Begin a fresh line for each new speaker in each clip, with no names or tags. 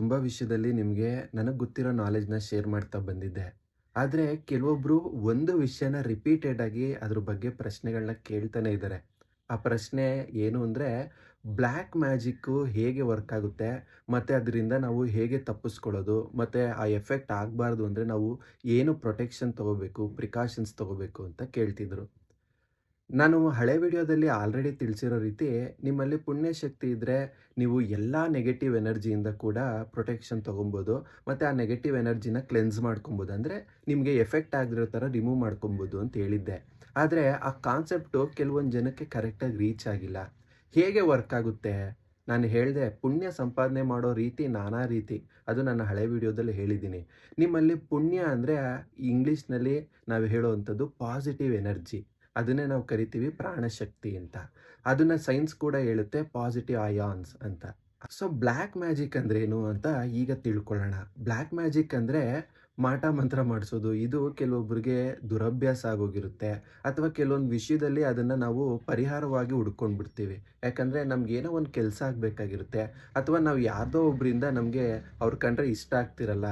ತುಂಬ ವಿಷಯದಲ್ಲಿ ನಿಮಗೆ ನನಗೆ ಗೊತ್ತಿರೋ ನಾಲೆಜ್ನ ಶೇರ್ ಮಾಡ್ತಾ ಬಂದಿದ್ದೆ. ಆದರೆ ಕೆಲವೊಬ್ಬರು ಒಂದು ವಿಷಯನ ರಿಪೀಟೆಡ್ ಆಗಿ ಅದ್ರ ಬಗ್ಗೆ ಪ್ರಶ್ನೆಗಳನ್ನ ಕೇಳ್ತಾನೆ ಇದ್ದಾರೆ ಆ ಪ್ರಶ್ನೆ ಏನು ಅಂದರೆ ಬ್ಲ್ಯಾಕ್ ಮ್ಯಾಜಿಕ್ಕು ಹೇಗೆ ವರ್ಕ್ ಆಗುತ್ತೆ, ಮತ್ತು ಅದರಿಂದ ನಾವು ಹೇಗೆ ತಪ್ಪಿಸ್ಕೊಳ್ಳೋದು, ಮತ್ತು ಆ ಎಫೆಕ್ಟ್ ಆಗಬಾರ್ದು ಅಂದರೆ ನಾವು ಏನು ಪ್ರೊಟೆಕ್ಷನ್ ತೊಗೋಬೇಕು ಪ್ರಿಕಾಷನ್ಸ್ ತೊಗೋಬೇಕು ಅಂತ ಕೇಳ್ತಿದ್ರು. ನಾನು ಹಳೆ ವಿಡಿಯೋದಲ್ಲಿ ಆಲ್ರೆಡಿ ತಿಳಿಸಿರೋ ರೀತಿ ನಿಮ್ಮಲ್ಲಿ ಪುಣ್ಯಶಕ್ತಿ ಇದ್ದರೆ ನೀವು ಎಲ್ಲ ನೆಗೆಟಿವ್ ಎನರ್ಜಿಯಿಂದ ಕೂಡ ಪ್ರೊಟೆಕ್ಷನ್ ತೊಗೊಬೋದು, ಮತ್ತು ಆ ನೆಗೆಟಿವ್ ಎನರ್ಜಿನ ಕ್ಲೆನ್ಸ್ ಮಾಡ್ಕೊಬೋದು. ಅಂದರೆ ನಿಮಗೆ ಎಫೆಕ್ಟ್ ಆಗಿರೋ ಥರ ರಿಮೂವ್ ಮಾಡ್ಕೊಬೋದು ಅಂತ ಹೇಳಿದ್ದೆ. ಆದರೆ ಆ ಕಾನ್ಸೆಪ್ಟು ಕೆಲವೊಂದು ಜನಕ್ಕೆ ಕರೆಕ್ಟಾಗಿ ರೀಚ್ ಆಗಿಲ್ಲ. ಹೇಗೆ ವರ್ಕ್ ಆಗುತ್ತೆ? ನಾನು ಹೇಳಿದೆ, ಪುಣ್ಯ ಸಂಪಾದನೆ ಮಾಡೋ ರೀತಿ ನಾನಾ ರೀತಿ. ಅದು ನನ್ನ ಹಳೆ ವಿಡಿಯೋದಲ್ಲಿ ಹೇಳಿದ್ದೀನಿ. ನಿಮ್ಮಲ್ಲಿ ಪುಣ್ಯ ಅಂದರೆ ಇಂಗ್ಲೀಷ್ನಲ್ಲಿ ನಾವು ಹೇಳುವಂಥದ್ದು ಪಾಸಿಟಿವ್ ಎನರ್ಜಿ ಅದನ್ನೇ ನಾವು ಕರಿತೀವಿ ಪ್ರಾಣಶಕ್ತಿ ಅಂತ. ಅದನ್ನು ಸೈನ್ಸ್ ಕೂಡ ಹೇಳುತ್ತೆ ಪಾಸಿಟಿವ್ ಅಯಾನ್ಸ್ ಅಂತ. ಸೊ ಬ್ಲ್ಯಾಕ್ ಮ್ಯಾಜಿಕ್ ಅಂದ್ರೇನು ಅಂತ ಈಗ ತಿಳ್ಕೊಳ್ಳೋಣ. ಬ್ಲ್ಯಾಕ್ ಮ್ಯಾಜಿಕ್ ಅಂದರೆ ಮಾಟ ಮಂತ್ರ ಮಾಡಿಸೋದು. ಇದು ಕೆಲವೊಬ್ಬರಿಗೆ ದುರಭ್ಯಾಸ ಆಗೋಗಿರುತ್ತೆ. ಅಥವಾ ಕೆಲವೊಂದು ವಿಷಯದಲ್ಲಿ ಅದನ್ನು ನಾವು ಪರಿಹಾರವಾಗಿ ಹುಡ್ಕೊಂಡು ಬಿಡ್ತೀವಿ ಯಾಕಂದರೆ ನಮ್ಗೆ ಏನೋ ಒಂದು ಕೆಲಸ ಆಗಬೇಕಾಗಿರುತ್ತೆ. ಅಥವಾ ನಾವು ಯಾರ್ದೋ ಒಬ್ಬರಿಂದ ನಮಗೆ ಅವ್ರ ಕಂಡ್ರೆ ಇಷ್ಟ ಆಗ್ತಿರಲ್ಲ.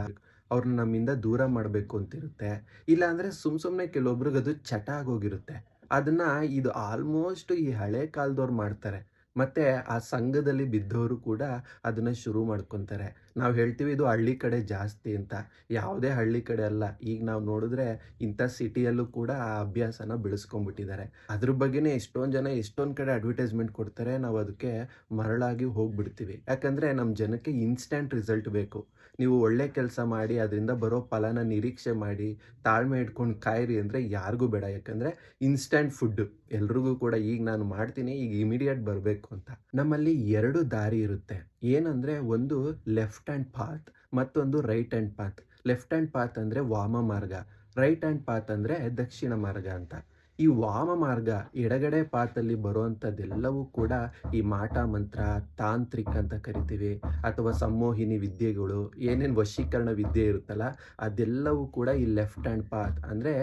ಅವ್ರನ್ನ ನಮ್ಮಿಂದ ದೂರ ಮಾಡಬೇಕು ಅಂತಿರುತ್ತೆ. ಇಲ್ಲಾಂದರೆ ಸುಮ್ಮ ಸುಮ್ಮನೆ ಕೆಲವೊಬ್ರಿಗೆ ಅದು ಚಟ ಆಗೋಗಿರುತ್ತೆ. ಅದನ್ನು ಇದು ಆಲ್ಮೋಸ್ಟ್ ಈ ಹಳೆ ಕಾಲದವ್ರು ಮಾಡ್ತಾರೆ. ಮತ್ತು ಆ ಸಂಘದಲ್ಲಿ ಬಿದ್ದವರು ಕೂಡ ಅದನ್ನು ಶುರು ಮಾಡ್ಕೊತಾರೆ. ನಾವು ಹೇಳ್ತೀವಿ ಇದು ಹಳ್ಳಿ ಕಡೆ ಜಾಸ್ತಿ ಅಂತ. ಯಾವುದೇ ಹಳ್ಳಿ ಕಡೆ ಅಲ್ಲ. ಈಗ ನಾವು ನೋಡಿದ್ರೆ ಇಂಥ ಸಿಟಿಯಲ್ಲೂ ಕೂಡ ಆ ಅಭ್ಯಾಸನ ಬೆಳೆಸ್ಕೊಂಡ್ಬಿಟ್ಟಿದ್ದಾರೆ. ಅದ್ರ ಬಗ್ಗೆನೇ ಎಷ್ಟೊಂದು ಜನ ಎಷ್ಟೊಂದು ಕಡೆ ಅಡ್ವರ್ಟೈಸ್ಮೆಂಟ್ ಕೊಡ್ತಾರೆ, ನಾವು ಅದಕ್ಕೆ ಮರಳಾಗಿ ಹೋಗ್ಬಿಡ್ತೀವಿ. ಯಾಕಂದರೆ ನಮ್ಮ ಜನಕ್ಕೆ ಇನ್ಸ್ಟೆಂಟ್ ರಿಸಲ್ಟ್ ಬೇಕು. ನೀವು ಒಳ್ಳೆ ಕೆಲಸ ಮಾಡಿ, ಅದರಿಂದ ಬರೋ ಫಲನ ನಿರೀಕ್ಷೆ ಮಾಡಿ, ತಾಳ್ಮೆ ಇಟ್ಕೊಂಡು ಕಾಯಿರಿ ಅಂದರೆ ಯಾರಿಗೂ ಬೇಡ. ಯಾಕಂದರೆ ಇನ್ಸ್ಟೆಂಟ್ ಫುಡ್ ಎಲ್ರಿಗೂ ಕೂಡ ಈಗ ನಾನು ಮಾಡ್ತೀನಿ, ಈಗ ಇಮಿಡಿಯೇಟ್ ಬರಬೇಕು ಅಂತ. ನಮ್ಮಲ್ಲಿ ಎರಡು ದಾರಿ ಇರುತ್ತೆ. ಏನಂದರೆ ಒಂದು ಲೆಫ್ಟ್ ಹ್ಯಾಂಡ್ ಪಾತ್ ಮತ್ತೊಂದು right hand path left hand path ಅಂದರೆ ವಾಮ ಮಾರ್ಗ ರೈಟ್ ಹ್ಯಾಂಡ್ ಪಾತ್ ಅಂದರೆ ದಕ್ಷಿಣ ಮಾರ್ಗ ಅಂತ. ಈ ವಾಮ ಮಾರ್ಗ ಎಡಗಡೆ ಪಾತಲ್ಲಿ ಬರುವಂಥದ್ದೆಲ್ಲವೂ ಕೂಡ ಈ ಮಾಟ ಮಂತ್ರ, ತಾಂತ್ರಿಕ ಅಂತ ಕರಿತೀವಿ, ಅಥವಾ ಸಂಮೋಹಿನಿ ವಿದ್ಯೆಗಳು, ಏನೇನು ವಶೀಕರಣ ವಿದ್ಯೆ ಇರುತ್ತಲ್ಲ, ಅದೆಲ್ಲವೂ ಕೂಡ ಈ ಲೆಫ್ಟ್ ಹ್ಯಾಂಡ್ ಪಾತ್ ಅಂದರೆ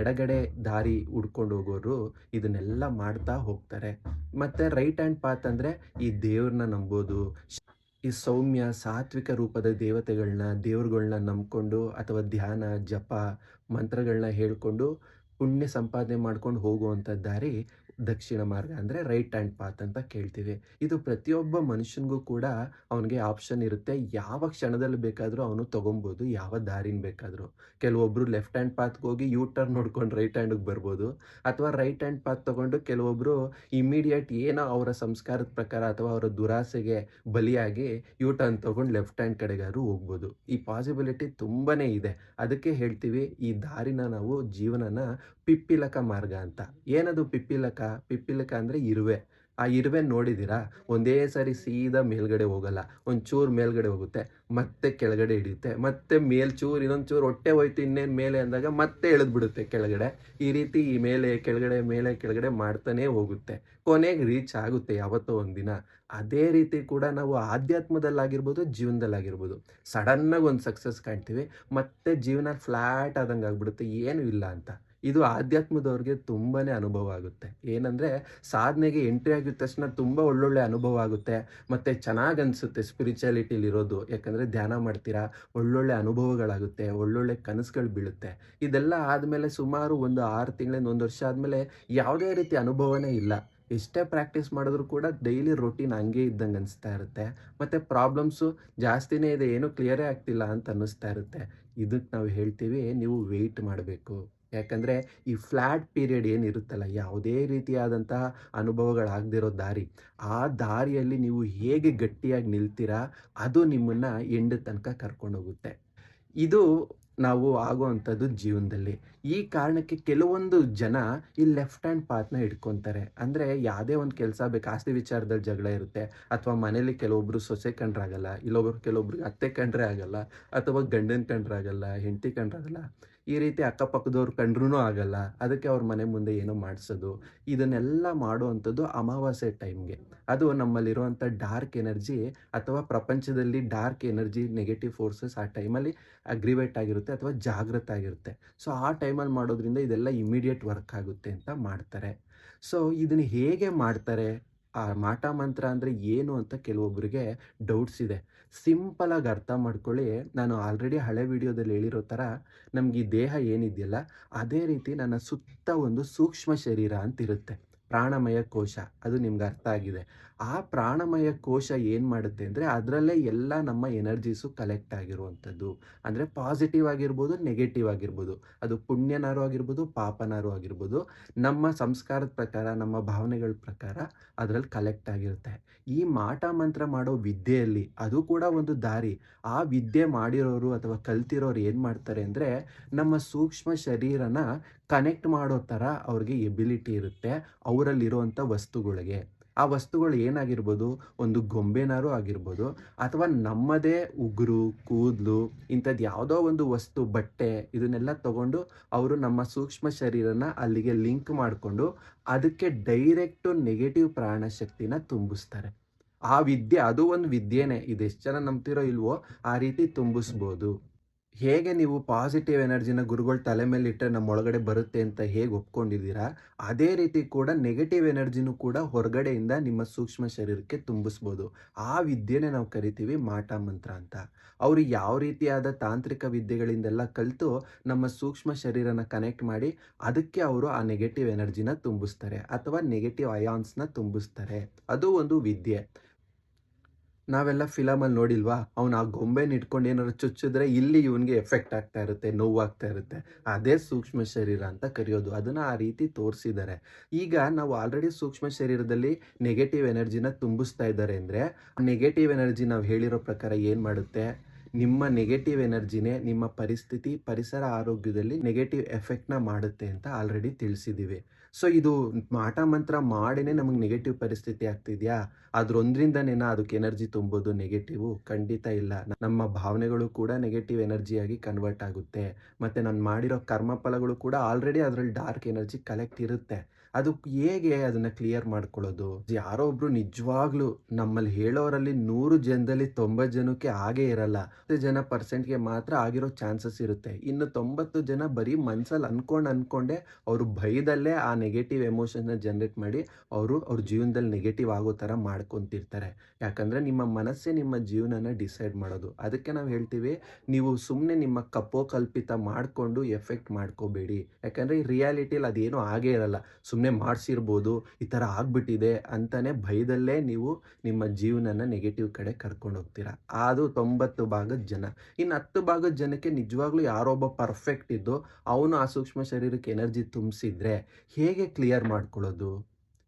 ಎಡಗಡೆ ದಾರಿ ಹುಡ್ಕೊಂಡು ಹೋಗೋರು ಇದನ್ನೆಲ್ಲ ಮಾಡ್ತಾ ಹೋಗ್ತಾರೆ. ಮತ್ತು ರೈಟ್ ಹ್ಯಾಂಡ್ ಪಾತ್ ಅಂದರೆ ಈ ದೇವ್ರನ್ನ ನಂಬೋದು, ಈ ಸೌಮ್ಯ ಸಾತ್ವಿಕ ರೂಪದ ದೇವತೆಗಳನ್ನ ದೇವ್ರುಗಳ್ನ ನಂಬಿಕೊಂಡು ಅಥವಾ ಧ್ಯಾನ, ಜಪ ಮಂತ್ರಗಳನ್ನ ಹೇಳ್ಕೊಂಡು ಪುಣ್ಯ ಸಂಪಾದನೆ ಮಾಡ್ಕೊಂಡು ಹೋಗುವಂಥ ದಾರಿ ದಕ್ಷಿಣ ಮಾರ್ಗ ಅಂದರೆ ರೈಟ್ ಹ್ಯಾಂಡ್ ಪಾತ್ ಅಂತ ಕೇಳ್ತೀವಿ. ಇದು ಪ್ರತಿಯೊಬ್ಬ ಮನುಷ್ಯನಿಗೂ ಕೂಡ ಅವನಿಗೆ ಆಪ್ಷನ್ ಇರುತ್ತೆ. ಯಾವ ಕ್ಷಣದಲ್ಲಿ ಬೇಕಾದರೂ ಅವನು ತೊಗೊಬೋದು, ಯಾವ ದಾರಿನ ಬೇಕಾದರೂ. ಕೆಲವೊಬ್ಬರು ಲೆಫ್ಟ್ ಹ್ಯಾಂಡ್ ಪಾತ್ಗೆ ಹೋಗಿ ಯೂ ಟರ್ನ್ ನೋಡ್ಕೊಂಡು ರೈಟ್ ಹ್ಯಾಂಡಿಗೆ ಬರ್ಬೋದು. ಅಥವಾ ರೈಟ್ ಹ್ಯಾಂಡ್ ಪಾತ್ ತೊಗೊಂಡು ಕೆಲವೊಬ್ಬರು ಇಮಿಡಿಯೇಟ್ ಏನೋ ಅವರ ಸಂಸ್ಕಾರದ ಪ್ರಕಾರ ಅಥವಾ ಅವರ ದುರಾಸೆಗೆ ಬಲಿಯಾಗಿ ಯೂ ಟರ್ನ್ ತೊಗೊಂಡು ಲೆಫ್ಟ್ ಹ್ಯಾಂಡ್ ಕಡೆಗಾದ್ರೂ ಹೋಗ್ಬೋದು. ಈ ಪಾಸಿಬಿಲಿಟಿ ತುಂಬಾ ಇದೆ. ಅದಕ್ಕೆ ಹೇಳ್ತೀವಿ, ಈ ದಾರಿನ ನಾವು ಜೀವನನ ಪಿಪ್ಪಿಲಕ ಮಾರ್ಗ ಅಂತ. ಏನದು ಪಿಪ್ಪಿಲಕ? ಪಿಪ್ಪಿಲಕ ಅಂದರೆ ಇರುವೆ. ಆ ಇರುವೆ ನೋಡಿದ್ದೀರಾ? ಒಂದೇ ಸಾರಿ ಸೀದಾ ಮೇಲ್ಗಡೆ ಹೋಗಲ್ಲ. ಒಂಚೂರು ಚೂರು ಮೇಲ್ಗಡೆ ಹೋಗುತ್ತೆ, ಮತ್ತೆ ಕೆಳಗಡೆ ಹಿಡಿಯುತ್ತೆ, ಮತ್ತೆ ಮೇಲ್ಚೂರು ಇನ್ನೊಂದು ಚೂರು ಹೊಟ್ಟೆ ಹೋಯ್ತು, ಇನ್ನೇನು ಮೇಲೆ ಅಂದಾಗ ಮತ್ತೆ ಎಳೆದ್ಬಿಡುತ್ತೆ ಕೆಳಗಡೆ. ಈ ರೀತಿ ಈ ಮೇಲೆ, ಕೆಳಗಡೆ ಮೇಲೆ, ಕೆಳಗಡೆ ಮಾಡ್ತಾನೇ ಹೋಗುತ್ತೆ. ಕೊನೆಗೆ ರೀಚ್ ಆಗುತ್ತೆ ಯಾವತ್ತೋ ಒಂದಿನ. ಅದೇ ರೀತಿ ಕೂಡ ನಾವು ಆಧ್ಯಾತ್ಮದಲ್ಲಾಗಿರ್ಬೋದು, ಜೀವನದಲ್ಲಾಗಿರ್ಬೋದು. ಸಡನ್ನಾಗಿ ಒಂದು ಸಕ್ಸಸ್ ಕಾಣ್ತೀವಿ, ಮತ್ತೆ ಜೀವನ ಫ್ಲ್ಯಾಟ್ ಆದಂಗೆ ಆಗ್ಬಿಡುತ್ತೆ ಏನೂ ಇಲ್ಲ ಅಂತ. ಇದು ಆಧ್ಯಾತ್ಮದವ್ರಿಗೆ ತುಂಬಾ ಅನುಭವ ಆಗುತ್ತೆ. ಏನಂದರೆ ಸಾಧನೆಗೆ ಎಂಟ್ರಿ ಆಗಿದ ತಕ್ಷಣ ತುಂಬ ಒಳ್ಳೊಳ್ಳೆ ಅನುಭವ ಆಗುತ್ತೆ. ಮತ್ತು ಚೆನ್ನಾಗಿ ಅನಿಸುತ್ತೆ ಸ್ಪಿರಿಚುಯಾಲಿಟಿಲಿರೋದು ಯಾಕಂದರೆ ಧ್ಯಾನ ಮಾಡ್ತೀರಾ, ಒಳ್ಳೊಳ್ಳೆ ಅನುಭವಗಳಾಗುತ್ತೆ, ಒಳ್ಳೊಳ್ಳೆ ಕನಸುಗಳು ಬೀಳುತ್ತೆ. ಇದೆಲ್ಲ ಆದಮೇಲೆ ಸುಮಾರು ಒಂದು ಆರು ತಿಂಗಳಿಂದ ಒಂದು ವರ್ಷ ಆದಮೇಲೆ ಯಾವುದೇ ರೀತಿ ಅನುಭವನೇ ಇಲ್ಲ. ಎಷ್ಟೇ ಪ್ರಾಕ್ಟೀಸ್ ಮಾಡಿದ್ರು ಕೂಡ ಡೈಲಿ ರೊಟೀನ್ ಹಂಗೆ ಇದ್ದಂಗೆ ಅನಿಸ್ತಾ ಇರುತ್ತೆ. ಮತ್ತು ಪ್ರಾಬ್ಲಮ್ಸು ಜಾಸ್ತಿನೇ ಇದೆ, ಏನೂ ಕ್ಲಿಯರೇ ಆಗ್ತಿಲ್ಲ ಅಂತ ಅನ್ನಿಸ್ತಾ ಇರುತ್ತೆ. ಇದಕ್ಕೆ ನಾವು ಹೇಳ್ತೀವಿ, ನೀವು ವೆಯ್ಟ್ ಮಾಡಬೇಕು. ಯಾಕಂದರೆ ಈ ಫ್ಲ್ಯಾಟ್ ಪೀರಿಯಡ್ ಏನಿರುತ್ತಲ್ಲ, ಯಾವುದೇ ರೀತಿಯಾದಂತಹ ಅನುಭವಗಳಾಗದಿರೋ ದಾರಿ, ಆ ದಾರಿಯಲ್ಲಿ ನೀವು ಹೇಗೆ ಗಟ್ಟಿಯಾಗಿ ನಿಲ್ತೀರಾ, ಅದು ನಿಮ್ಮನ್ನು ಎಂಡ್ ತನಕ ಕರ್ಕೊಂಡೋಗುತ್ತೆ. ಇದು ನಾವು ಆಗುವಂಥದ್ದು ಜೀವನದಲ್ಲಿ. ಈ ಕಾರಣಕ್ಕೆ ಕೆಲವೊಂದು ಜನ ಈ ಲೆಫ್ಟ್ ಹ್ಯಾಂಡ್ ಪಾತ್ನ ಇಟ್ಕೊತಾರೆ ಅಂದರೆ ಯಾವುದೇ ಒಂದು ಕೆಲಸ ಬೇಕು, ಆಸ್ತಿ ವಿಚಾರದಲ್ಲಿ ಜಗಳ ಇರುತ್ತೆ, ಅಥವಾ ಮನೇಲಿ ಕೆಲವೊಬ್ಬರು ಸೊಸೆ ಕಂಡ್ರಾಗಲ್ಲ ಇಲ್ಲೊಬ್ರು ಕೆಲವೊಬ್ರಿಗೆ ಅತ್ತೆ ಕಂಡ್ರೆ ಆಗಲ್ಲ, ಅಥವಾ ಗಂಡನ ಕಂಡ್ರಾಗಲ್ಲ ಹೆಂಡತಿ ಕಂಡ್ರಾಗಲ್ಲ ಈ ರೀತಿ ಅಕ್ಕಪಕ್ಕದವ್ರು ಕಂಡ್ರೂ ಆಗಲ್ಲ. ಅದಕ್ಕೆ ಅವ್ರ ಮನೆ ಮುಂದೆ ಏನೋ ಮಾಡಿಸೋದು. ಇದನ್ನೆಲ್ಲ ಮಾಡುವಂಥದ್ದು ಅಮಾವಾಸ್ಯೆ ಟೈಮ್ಗೆ. ಅದು ನಮ್ಮಲ್ಲಿರುವಂಥ ಡಾರ್ಕ್ ಎನರ್ಜಿ ಅಥವಾ ಪ್ರಪಂಚದಲ್ಲಿ ಡಾರ್ಕ್ ಎನರ್ಜಿ ನೆಗೆಟಿವ್ ಫೋರ್ಸಸ್ ಆ ಟೈಮಲ್ಲಿ ಅಗ್ರಿವೇಟ್ ಆಗಿರುತ್ತೆ ಅಥವಾ ಜಾಗೃತ ಆಗಿರುತ್ತೆ. ಸೊ, ಆ ಟೈಮಲ್ಲಿ ಮಾಡೋದ್ರಿಂದ ಇದೆಲ್ಲ ಇಮಿಡಿಯೇಟ್ ವರ್ಕ್ ಆಗುತ್ತೆ ಅಂತ ಮಾಡ್ತಾರೆ. ಸೊ, ಇದನ್ನು ಹೇಗೆ ಮಾಡ್ತಾರೆ? ಆ ಮಾಟ ಮಂತ್ರ ಅಂದರೆ ಏನು ಅಂತ ಕೆಲವೊಬ್ಬರಿಗೆ ಡೌಟ್ಸ್ ಇದೆ. ಸಿಂಪಲಾಗಿ ಅರ್ಥ ಮಾಡ್ಕೊಳ್ಳಿ. ನಾನು ಆಲ್ರೆಡಿ ಹಳೆ ವಿಡಿಯೋದಲ್ಲಿ ಹೇಳಿರೋ ಥರ ನಮಗೆ ಈ ದೇಹ ಏನಿದೆಯಲ್ಲ, ಅದೇ ರೀತಿ ನನ್ನ ಸುತ್ತ ಒಂದು ಸೂಕ್ಷ್ಮ ಶರೀರ ಅಂತಿರುತ್ತೆ. ಪ್ರಾಣಮಯ ಕೋಶ, ಅದು ನಿಮ್ಗೆ ಅರ್ಥ ಆಗಿದೆ. ಆ ಪ್ರಾಣಮಯ ಕೋಶ ಏನು ಮಾಡುತ್ತೆ ಅಂದರೆ ಅದರಲ್ಲೇ ಎಲ್ಲ ನಮ್ಮ ಎನರ್ಜೀಸು ಕಲೆಕ್ಟ್ ಆಗಿರುವಂಥದ್ದು. ಅಂದರೆ ಪಾಸಿಟಿವ್ ಆಗಿರ್ಬೋದು ನೆಗೆಟಿವ್ ಆಗಿರ್ಬೋದು. ಅದು ಪುಣ್ಯನಾರು ಆಗಿರ್ಬೋದು, ಪಾಪನಾರು ಆಗಿರ್ಬೋದು. ನಮ್ಮ ಸಂಸ್ಕಾರದ ಪ್ರಕಾರ, ನಮ್ಮ ಭಾವನೆಗಳ ಪ್ರಕಾರ ಅದರಲ್ಲಿ ಕಲೆಕ್ಟ್ ಆಗಿರುತ್ತೆ. ಈ ಮಾಟ ಮಂತ್ರ ಮಾಡೋ ವಿದ್ಯೆಯಲ್ಲಿ ಅದು ಕೂಡ ಒಂದು ದಾರಿ. ಆ ವಿದ್ಯೆ ಮಾಡಿರೋರು ಅಥವಾ ಕಲ್ತಿರೋರು ಏನು ಮಾಡ್ತಾರೆ ಅಂದರೆ ನಮ್ಮ ಸೂಕ್ಷ್ಮ ಶರೀರನ ಕನೆಕ್ಟ್ ಮಾಡೋ ಥರ ಅವ್ರಿಗೆ ಎಬಿಲಿಟಿ ಇರುತ್ತೆ, ಅವರಲ್ಲಿರುವಂಥ ವಸ್ತುಗಳಿಗೆ. ಆ ವಸ್ತುಗಳು ಏನಾಗಿರ್ಬೋದು? ಒಂದು ಗೊಂಬೆನಾರು ಆಗಿರ್ಬೋದು. ಅಥವಾ ನಮ್ಮದೇ ಉಗುರು, ಕೂದಲು ಇಂಥದ್ದು ಯಾವುದೋ ಒಂದು ವಸ್ತು, ಬಟ್ಟೆ, ಇದನ್ನೆಲ್ಲ ತಗೊಂಡು ಅವರು ನಮ್ಮ ಸೂಕ್ಷ್ಮ ಶರೀರನ ಅಲ್ಲಿಗೆ ಲಿಂಕ್ ಮಾಡಿಕೊಂಡು ಅದಕ್ಕೆ ಡೈರೆಕ್ಟು ನೆಗೆಟಿವ್ ಪ್ರಾಣಶಕ್ತಿನ ತುಂಬಿಸ್ತಾರೆ. ಆ ವಿದ್ಯೆ, ಅದು ಒಂದು ವಿದ್ಯೆನೇ. ಇದೆಷ್ಟು ಜನ ನಂಬ್ತಿರೋ ಇಲ್ವೋ, ಆ ರೀತಿ ತುಂಬಿಸ್ಬೋದು. ಹೇಗೆ ನೀವು ಪಾಸಿಟಿವ್ ಎನರ್ಜಿನ ಗುರುಗಳ ತಲೆ ಮೇಲೆ ಇಟ್ಟರೆ ನಮ್ಮ ಒಳಗಡೆ ಬರುತ್ತೆ ಅಂತ ಹೇಗೆ ಒಪ್ಕೊಂಡಿದ್ದೀರಾ? ಅದೇ ರೀತಿ ಕೂಡ ನೆಗೆಟಿವ್ ಎನರ್ಜಿನೂ ಕೂಡ ಹೊರಗಡೆಯಿಂದ ನಿಮ್ಮ ಸೂಕ್ಷ್ಮ ಶರೀರಕ್ಕೆ ತುಂಬಿಸ್ಬೋದು. ಆ ವಿದ್ಯೆನೇ ನಾವು ಕರಿತೀವಿ ಮಾಟ ಮಂತ್ರ ಅಂತ. ಅವರು ಯಾವ ರೀತಿಯಾದ ತಾಂತ್ರಿಕ ವಿದ್ಯೆಗಳಿಂದೆಲ್ಲ ಕಲಿತು ನಮ್ಮ ಸೂಕ್ಷ್ಮ ಶರೀರನ ಕನೆಕ್ಟ್ ಮಾಡಿ ಅದಕ್ಕೆ ಅವರು ಆ ನೆಗೆಟಿವ್ ಎನರ್ಜಿನ ತುಂಬಿಸ್ತಾರೆ ಅಥವಾ ನೆಗೆಟಿವ್ ಅಯಾನ್ಸ್ನ ತುಂಬಿಸ್ತಾರೆ. ಅದು ಒಂದು ವಿದ್ಯೆ. ನಾವೆಲ್ಲ ಫಿಲಮಲ್ಲಿ ನೋಡಿಲ್ವಾ? ಅವ್ನು ಆ ಗೊಂಬೆನ ಇಟ್ಕೊಂಡು ಏನಾದ್ರು ಚುಚ್ಚಿದ್ರೆ ಇಲ್ಲಿ ಇವನಿಗೆ ಎಫೆಕ್ಟ್ ಆಗ್ತಾ ಇರುತ್ತೆ, ನೋವಾಗ್ತಾ ಇರುತ್ತೆ. ಅದೇ ಸೂಕ್ಷ್ಮ ಶರೀರ ಅಂತ ಕರೆಯೋದು. ಅದನ್ನು ಆ ರೀತಿ ತೋರಿಸಿದ್ದಾರೆ ಈಗ ನಾವು ಆಲ್ರೆಡಿ ಸೂಕ್ಷ್ಮ ಶರೀರದಲ್ಲಿ ನೆಗೆಟಿವ್ ಎನರ್ಜಿನ ತುಂಬಿಸ್ತಾ ಇದ್ದಾರೆ ಅಂದರೆ ನೆಗೆಟಿವ್ ಎನರ್ಜಿ ನಾವು ಹೇಳಿರೋ ಪ್ರಕಾರ ಏನು ಮಾಡುತ್ತೆ? ನಿಮ್ಮ ನೆಗೆಟಿವ್ ಎನರ್ಜಿನೇ ನಿಮ್ಮ ಪರಿಸ್ಥಿತಿ, ಪರಿಸರ ಆರೋಗ್ಯದಲ್ಲಿ ನೆಗೆಟಿವ್ ಎಫೆಕ್ಟ್ನ ಮಾಡುತ್ತೆ ಅಂತ ಆಲ್ರೆಡಿ ತಿಳಿಸಿದ್ದೀವಿ ಸೊ ಇದು ಮಾಟ ಮಂತ್ರ ಮಾಡಿನೇ ನಮಗೆ ನೆಗೆಟಿವ್ ಪರಿಸ್ಥಿತಿ ಆಗ್ತಿದೆಯಾ? ಅದ್ರೊಂದ್ರಿಂದನೇನ ಅದಕ್ಕೆ ಎನರ್ಜಿ ತುಂಬೋದು ನೆಗೆಟಿವ್ ಖಂಡಿತ ಇಲ್ಲ. ನಮ್ಮ ಭಾವನೆಗಳು ಕೂಡ ನೆಗೆಟಿವ್ ಎನರ್ಜಿಯಾಗಿ ಕನ್ವರ್ಟ್ ಆಗುತ್ತೆ. ಮತ್ತು ನಾನು ಮಾಡಿರೋ ಕರ್ಮಫಲಗಳು ಕೂಡ ಆಲ್ರೆಡಿ ಅದರಲ್ಲಿ ಡಾರ್ಕ್ ಎನರ್ಜಿ ಕಲೆಕ್ಟ್ ಇರುತ್ತೆ. ಅದು ಹೇಗೆ ಅದನ್ನು ಕ್ಲಿಯರ್ ಮಾಡ್ಕೊಳ್ಳೋದು? ಯಾರೋ ಒಬ್ರು ನಿಜವಾಗ್ಲೂ ನಮ್ಮಲ್ಲಿ ಹೇಳೋರಲ್ಲಿ ನೂರು ಜನದಲ್ಲಿ ತೊಂಬತ್ತು ಜನಕ್ಕೆ ಆಗೇ ಇರಲ್ಲ. ಜನ ಪರ್ಸೆಂಟ್ಗೆ ಮಾತ್ರ ಆಗಿರೋ ಚಾನ್ಸಸ್ ಇರುತ್ತೆ. ಇನ್ನು ತೊಂಬತ್ತು ಜನ ಬರೀ ಮನ್ಸಲ್ಲಿ ಅನ್ಕೊಂಡು ಅನ್ಕೊಂಡೆ ಅವರು ಭಯದಲ್ಲೇ ಆ ನೆಗೆಟಿವ್ ಎಮೋಷನ್ನ ಜನರೇಟ್ ಮಾಡಿ ಅವರು ಅವ್ರ ಜೀವನದಲ್ಲಿ ನೆಗೆಟಿವ್ ಆಗೋ ಥರ ಮಾಡ್ಕೊತಿರ್ತಾರೆ. ಯಾಕಂದರೆ ನಿಮ್ಮ ಮನಸ್ಸೇ ನಿಮ್ಮ ಜೀವನನ ಡಿಸೈಡ್ ಮಾಡೋದು. ಅದಕ್ಕೆ ನಾವು ಹೇಳ್ತೀವಿ, ನೀವು ಸುಮ್ಮನೆ ನಿಮ್ಮ ಕಪೋಕಲ್ಪಿತ ಮಾಡಿಕೊಂಡು ಎಫೆಕ್ಟ್ ಮಾಡ್ಕೋಬೇಡಿ. ಯಾಕಂದರೆ ಈ ರಿಯಾಲಿಟಿಯಲ್ಲಿ ಅದೇನೂ ಆಗೇ ಇರಲ್ಲ. ಸುಮ್ಮನೆ ಮಾಡಿಸಿರ್ಬೋದು, ಈ ಥರ ಆಗಿಬಿಟ್ಟಿದೆ ಅಂತಲೇ ಭಯದಲ್ಲೇ ನೀವು ನಿಮ್ಮ ಜೀವನನ ನೆಗೆಟಿವ್ ಕಡೆ ಕರ್ಕೊಂಡು ಹೋಗ್ತೀರಾ. ಅದು ತೊಂಬತ್ತು ಭಾಗದ ಜನ. ಇನ್ನು ಹತ್ತು ಭಾಗದ ಜನಕ್ಕೆ ನಿಜವಾಗ್ಲೂ ಯಾರೊಬ್ಬ ಪರ್ಫೆಕ್ಟ್ ಇದ್ದು, ಅವನು ಆ ಸೂಕ್ಷ್ಮ ಶರೀರಕ್ಕೆ ಎನರ್ಜಿ ತುಂಬಿಸಿದ್ರೆ ಹೇಗೆ ಕ್ಲಿಯರ್ ಮಾಡ್ಕೊಳ್ಳೋದು?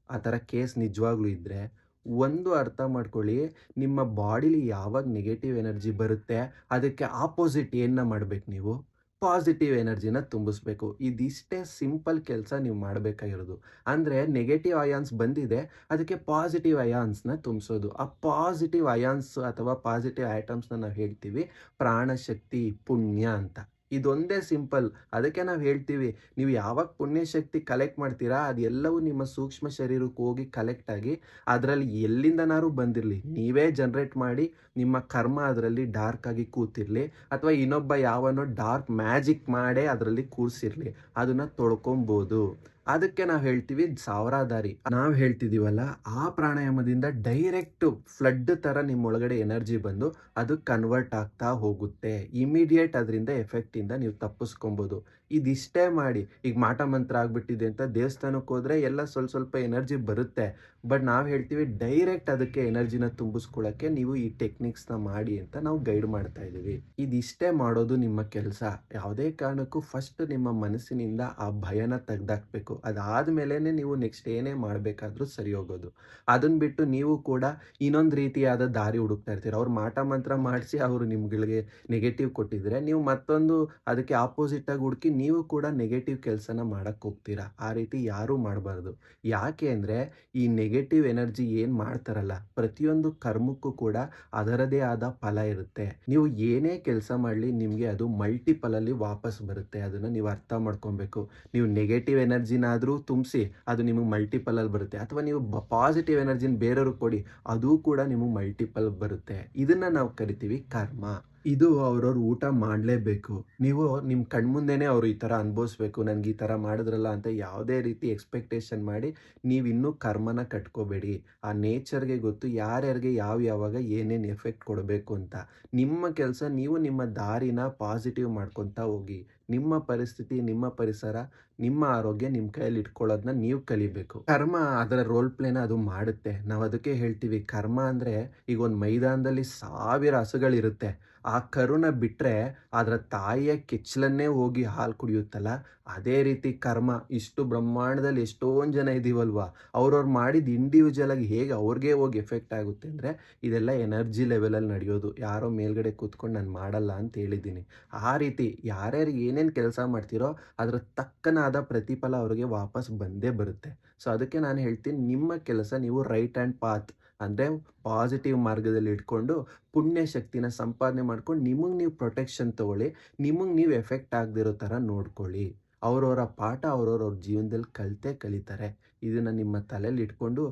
ಆ ಥರ ಕೇಸ್ ನಿಜವಾಗ್ಲೂ ಇದ್ದರೆ ಒಂದು ಅರ್ಥ ಮಾಡ್ಕೊಳ್ಳಿ, ನಿಮ್ಮ ಬಾಡಿಲಿ ಯಾವಾಗ ನೆಗೆಟಿವ್ ಎನರ್ಜಿ ಬರುತ್ತೆ, ಅದಕ್ಕೆ ಆಪೋಸಿಟ್ ಏನನ್ನ ಮಾಡಬೇಕು ನೀವು? ಪಾಸಿಟಿವ್ ಎನರ್ಜಿನ ತುಂಬಿಸ್ಬೇಕು. ಇದಿಷ್ಟೇ ಸಿಂಪಲ್ ಕೆಲಸ ನೀವು ಮಾಡಬೇಕಾಗಿರೋದು. ಅಂದರೆ ನೆಗೆಟಿವ್ ಅಯಾನ್ಸ್ ಬಂದಿದೆ, ಅದಕ್ಕೆ ಪಾಸಿಟಿವ್ ಅಯಾನ್ಸ್ನ ತುಂಬಿಸೋದು. ಆ ಪಾಸಿಟಿವ್ ಅಯಾನ್ಸ್ ಅಥವಾ ಪಾಸಿಟಿವ್ ಐಟಮ್ಸ್ನ ನಾವು ಹೇಳ್ತೀವಿ ಪ್ರಾಣಶಕ್ತಿ ಪುಣ್ಯ ಅಂತ. ಇದೊಂದೇ ಸಿಂಪಲ್. ಅದಕ್ಕೆ ನಾವು ಹೇಳ್ತೀವಿ, ನೀವು ಯಾವಾಗ ಪುಣ್ಯಶಕ್ತಿ ಕಲೆಕ್ಟ್ ಮಾಡ್ತೀರಾ, ಅದೆಲ್ಲವೂ ನಿಮ್ಮ ಸೂಕ್ಷ್ಮ ಶರೀರಕ್ಕೆ ಹೋಗಿ ಕಲೆಕ್ಟ್ ಆಗಿ ಅದರಲ್ಲಿ ಎಲ್ಲಿಂದನಾರು ಬಂದಿರಲಿ? ನೀವೇ ಜನ್ರೇಟ್ ಮಾಡಿ ನಿಮ್ಮ ಕರ್ಮ ಅದರಲ್ಲಿ ಡಾರ್ಕ್ ಆಗಿ ಕೂತಿರಲಿ, ಅಥವಾ ಇನ್ನೊಬ್ಬ ಯಾವನೋ ಡಾರ್ಕ್ ಮ್ಯಾಜಿಕ್ ಮಾಡೇ ಅದರಲ್ಲಿ ಕೂರಿಸಿರಲಿ, ಅದನ್ನು ತೊಳ್ಕೊಬೋದು. ಅದಕ್ಕೆ ನಾವು ಹೇಳ್ತೀವಿ ಸಾವಿರಾದಾರಿ ನಾವು ಹೇಳ್ತಿದ್ದೀವಲ್ಲ ಆ ಪ್ರಾಣಾಯಾಮದಿಂದ ಡೈರೆಕ್ಟ್ ಫ್ಲಡ್ ಥರ ನಿಮ್ಮ ಒಳಗಡೆ ಎನರ್ಜಿ ಬಂದು ಅದು ಕನ್ವರ್ಟ್ ಆಗ್ತಾ ಹೋಗುತ್ತೆ. ಇಮಿಡಿಯೇಟ್ ಅದರಿಂದ ಎಫೆಕ್ಟಿಂದ ನೀವು ತಪ್ಪಿಸ್ಕೊಬೋದು. ಇದಿಷ್ಟೇ ಮಾಡಿ. ಈಗ ಮಾಟ ಮಂತ್ರ ಆಗ್ಬಿಟ್ಟಿದೆ ಅಂತ ದೇವಸ್ಥಾನಕ್ಕೆ ಹೋದರೆ ಎಲ್ಲ ಸ್ವಲ್ಪ ಸ್ವಲ್ಪ ಎನರ್ಜಿ ಬರುತ್ತೆ. ಬಟ್ ನಾವು ಹೇಳ್ತೀವಿ ಡೈರೆಕ್ಟ್ ಅದಕ್ಕೆ ಎನರ್ಜಿನ ತುಂಬಿಸ್ಕೊಳ್ಳೋಕ್ಕೆ ನೀವು ಈ ಟೆಕ್ನಿಕ್ಸ್ನ ಮಾಡಿ ಅಂತ ನಾವು ಗೈಡ್ ಮಾಡ್ತಾ ಇದ್ದೀವಿ. ಇದಿಷ್ಟೇ ಮಾಡೋದು ನಿಮ್ಮ ಕೆಲಸ. ಯಾವುದೇ ಕಾರಣಕ್ಕೂ ಫಸ್ಟ್ ನಿಮ್ಮ ಮನಸ್ಸಿನಿಂದ ಆ ಭಯನ ತೆಗ್ದಾಕ್ಬೇಕು. ಅದಾದಮೇಲೆ ನೀವು ನೆಕ್ಸ್ಟ್ ಏನೇ ಮಾಡಬೇಕಾದ್ರೂ ಸರಿ ಹೋಗೋದು. ಅದನ್ನು ಬಿಟ್ಟು ನೀವು ಕೂಡ ಇನ್ನೊಂದು ರೀತಿಯಾದ ದಾರಿ ಹುಡುಕ್ತಾ ಇರ್ತೀರ. ಅವ್ರು ಮಾಟ ಮಂತ್ರ ಮಾಡಿಸಿ ಅವರು ನಿಮ್ಗಳಿಗೆ ನೆಗೆಟಿವ್ ಕೊಟ್ಟಿದ್ರೆ ನೀವು ಮತ್ತೊಂದು ಅದಕ್ಕೆ ಆಪೋಸಿಟ್ ಆಗಿ ಹುಡುಕಿ ನೀವು ಕೂಡ ನೆಗೆಟಿವ್ ಕೆಲಸನ ಮಾಡಕ್ಕೆ ಹೋಗ್ತೀರಾ? ಆ ರೀತಿ ಯಾರೂ ಮಾಡಬಾರ್ದು. ಯಾಕೆ ಅಂದರೆ, ಈ ನೆಗೆಟಿವ್ ಎನರ್ಜಿ ಏನು ಮಾಡ್ತಾರಲ್ಲ, ಪ್ರತಿಯೊಂದು ಕರ್ಮಕ್ಕೂ ಕೂಡ ಅದರದೇ ಆದ ಫಲ ಇರುತ್ತೆ. ನೀವು ಏನೇ ಕೆಲಸ ಮಾಡಲಿ, ನಿಮಗೆ ಅದು ಮಲ್ಟಿಪಲಲ್ಲಿ ವಾಪಸ್ ಬರುತ್ತೆ. ಅದನ್ನು ನೀವು ಅರ್ಥ ಮಾಡ್ಕೊಬೇಕು. ನೀವು ನೆಗೆಟಿವ್ ಎನರ್ಜಿನಾದರೂ ತುಂಬಿಸಿ, ಅದು ನಿಮಗೆ ಮಲ್ಟಿಪಲಲ್ಲಿ ಬರುತ್ತೆ. ಅಥವಾ ನೀವು ಪಾಸಿಟಿವ್ ಎನರ್ಜಿನ ಬೇರೆಯವ್ರಿಗೆ ಕೊಡಿ, ಅದು ಕೂಡ ನಿಮಗೆ ಮಲ್ಟಿಪಲ್ ಬರುತ್ತೆ. ಇದನ್ನು ನಾವು ಕರಿತೀವಿ ಕರ್ಮ. ಇದು ಅವ್ರವ್ರು ಊಟ ಮಾಡಲೇಬೇಕು. ನೀವು ನಿಮ್ಮ ಕಣ್ಮುಂದೆನೇ ಅವರು ಈ ಥರ ಅನುಭವಿಸ್ಬೇಕು, ನನಗೆ ಈ ಥರ ಮಾಡಿದ್ರಲ್ಲ ಅಂತ ಯಾವುದೇ ರೀತಿ ಎಕ್ಸ್ಪೆಕ್ಟೇಷನ್ ಮಾಡಿ ನೀವು ಇನ್ನೂ ಕರ್ಮನ ಕಟ್ಕೋಬೇಡಿ. ಆ ನೇಚರ್ಗೆ ಗೊತ್ತು ಯಾರ್ಯಾರಿಗೆ ಯಾವ ಯಾವಾಗ ಏನೇನು ಎಫೆಕ್ಟ್ ಕೊಡಬೇಕು ಅಂತ. ನಿಮ್ಮ ಕೆಲಸ ನೀವು ನಿಮ್ಮ ದಾರಿನ ಪಾಸಿಟಿವ್ ಮಾಡ್ಕೊತಾ ಹೋಗಿ. ನಿಮ್ಮ ಪರಿಸ್ಥಿತಿ, ನಿಮ್ಮ ಪರಿಸರ, ನಿಮ್ಮ ಆರೋಗ್ಯ ನಿಮ್ಮ ಕೈಯಲ್ಲಿ ಇಟ್ಕೊಳ್ಳೋದನ್ನ ನೀವು ಕಲಿಬೇಕು. ಕರ್ಮ ಅದರ ರೋಲ್ ಪ್ಲೇನ ಅದು ಮಾಡುತ್ತೆ. ನಾವು ಅದಕ್ಕೆ ಹೇಳ್ತೀವಿ ಕರ್ಮ ಅಂದರೆ ಈಗ ಒಂದು ಮೈದಾನದಲ್ಲಿ ಸಾವಿರ ಹಸುಗಳಿರುತ್ತೆ. ಆ ಕರುಣ ಬಿಟ್ಟರೆ ಅದರ ತಾಯಿಯ ಕೆಚ್ಚಲನ್ನೇ ಹೋಗಿ ಹಾಲು ಕುಡಿಯುತ್ತಲ್ಲ? ಅದೇ ರೀತಿ ಕರ್ಮ. ಇಷ್ಟು ಬ್ರಹ್ಮಾಂಡದಲ್ಲಿ ಎಷ್ಟೊಂದು ಜನ ಇದ್ದೀವಲ್ವ ಅವ್ರವ್ರು ಮಾಡಿದ ಇಂಡಿವಿಜುವಲ್ ಆಗಿ ಹೇಗೆ ಅವ್ರಿಗೆ ಹೋಗಿ ಎಫೆಕ್ಟ್ ಆಗುತ್ತೆ ಅಂದರೆ ಇದೆಲ್ಲ ಎನರ್ಜಿ ಲೆವೆಲಲ್ಲಿ ನಡೆಯೋದು. ಯಾರೋ ಮೇಲ್ಗಡೆ ಕೂತ್ಕೊಂಡು ನಾನು ಮಾಡಲ್ಲ ಅಂತ ಹೇಳಿದ್ದೀನಿ. ಆ ರೀತಿ ಯಾರ್ಯಾರು ಏನೇನು ಕೆಲಸ ಮಾಡ್ತೀರೋ ಅದರ ತಕ್ಕನಾದ ಪ್ರತಿಫಲ ಅವ್ರಿಗೆ ವಾಪಸ್ ಬಂದೇ ಬರುತ್ತೆ. ಸೊ ಅದಕ್ಕೆ ನಾನು ಹೇಳ್ತೀನಿ, ನಿಮ್ಮ ಕೆಲಸ ನೀವು ರೈಟ್ ಆ್ಯಂಡ್ ಪಾತ್ ಅಂದರೆ ಪಾಸಿಟಿವ್ ಮಾರ್ಗದಲ್ಲಿ ಇಟ್ಕೊಂಡು ಪುಣ್ಯ ಶಕ್ತಿನ ಸಂಪಾದನೆ ಮಾಡ್ಕೊಂಡು ನಿಮಗೆ ನೀವು ಪ್ರೊಟೆಕ್ಷನ್ ತೊಗೊಳ್ಳಿ, ನಿಮಗೆ ನೀವು ಎಫೆಕ್ಟ್ ಆಗದಿರೋ ಥರ ನೋಡ್ಕೊಳ್ಳಿ. ಅವರವರ ಪಾಠ ಅವ್ರವ್ರವ್ರ ಜೀವನದಲ್ಲಿ ಕಲಿತೆ ಕಲಿತಾರೆ. ಇದನ್ನು ನಿಮ್ಮ ತಲೆಯಲ್ಲಿ ಇಟ್ಕೊಂಡು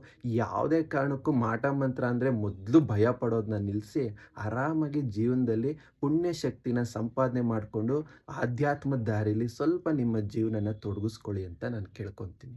ಯಾವುದೇ ಕಾರಣಕ್ಕೂ ಮಾಟ ಮಂತ್ರ ಅಂದರೆ ಮೊದಲು ಭಯ ಪಡೋದನ್ನ ನಿಲ್ಲಿಸಿ ಆರಾಮಾಗಿ ಜೀವನದಲ್ಲಿ ಪುಣ್ಯ ಶಕ್ತಿನ ಸಂಪಾದನೆ ಮಾಡಿಕೊಂಡು ಆಧ್ಯಾತ್ಮದ ದಾರಿಲಿ ಸ್ವಲ್ಪ ನಿಮ್ಮ ಜೀವನನ ತೊಡಗಿಸ್ಕೊಳ್ಳಿ ಅಂತ ನಾನು ಕೇಳ್ಕೊತೀನಿ.